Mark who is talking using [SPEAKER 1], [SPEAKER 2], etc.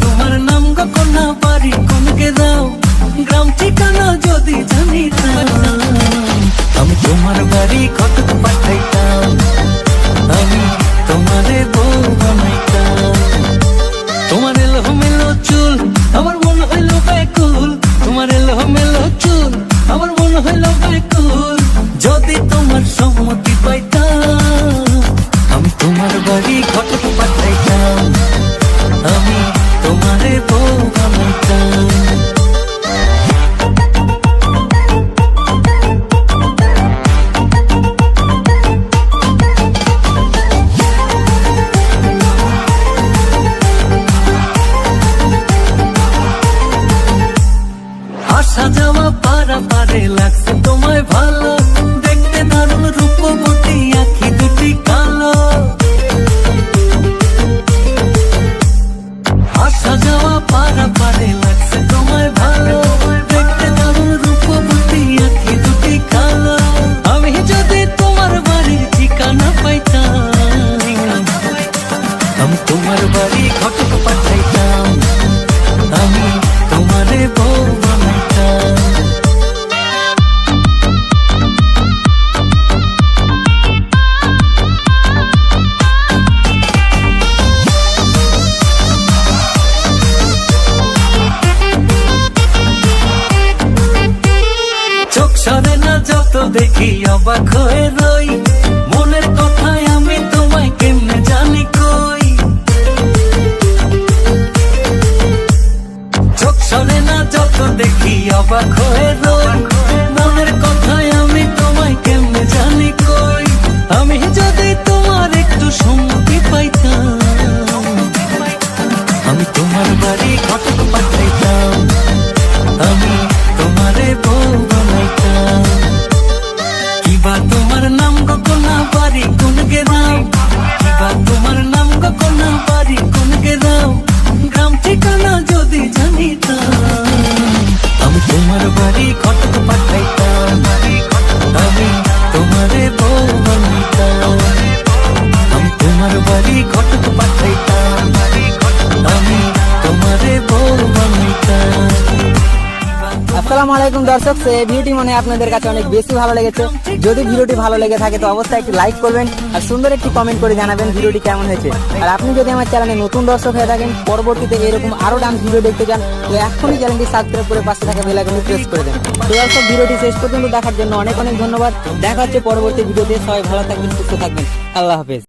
[SPEAKER 1] তোমার নাম গো কন্যা বাড়ি কোনকে দাও। গ্রাম ঠিকানা যদি জানি আমি তোমার বাড়ি কত আসা যাওয়া পারা পারে লাগছে তোমায় ভালো যত দেখি অবাক হয়ে রই। মনের কথায় আমি তোমায় কেমনে জানি কই? চোখ সরে না, যত দেখি অবাক হয়ে রই। মনের কথায় আমি তোমায় কেমনে জানি কই? আমি যদি তোমার একটু সম্মতি পাইতাম, আমি তোমার বাড়ি ঘটক পাঠাইতাম। আমি বাড়ি ঘটক পাঠাইতাম আমি, তোমারে বউ বানাইতাম
[SPEAKER 2] আসসালামু আলাইকুম দর্শক এই ভিডিওটি মনে আপনাদের কাছে অনেক বেশি ভালো লেগেছে। যদি ভিডিওটি ভালো লেগে থাকে, তো অবশ্যই একটি লাইক করবেন আর সুন্দর একটি কমেন্ট করে জানাবেন ভিডিওটি কেমন হয়েছে। আর আপনি যদি আমার চ্যানেলে নতুন দর্শক হয়ে থাকেন, পরবর্তীতে এরকম আরও ডান্স ভিডিও দেখতে চান, তো এখনই চ্যানেলটি সাবস্ক্রাইব করে পাশে থাকা বেল আইকনটি প্রেস করে দেন তো দর্শক, ভিডিওটি শেষ পর্যন্ত দেখার জন্য অনেক অনেক ধন্যবাদ। দেখা হচ্ছে পরবর্তী ভিডিওতে। সবাই ভালো থাকবেন, সুস্থ থাকবেন। আল্লাহ হাফেজ।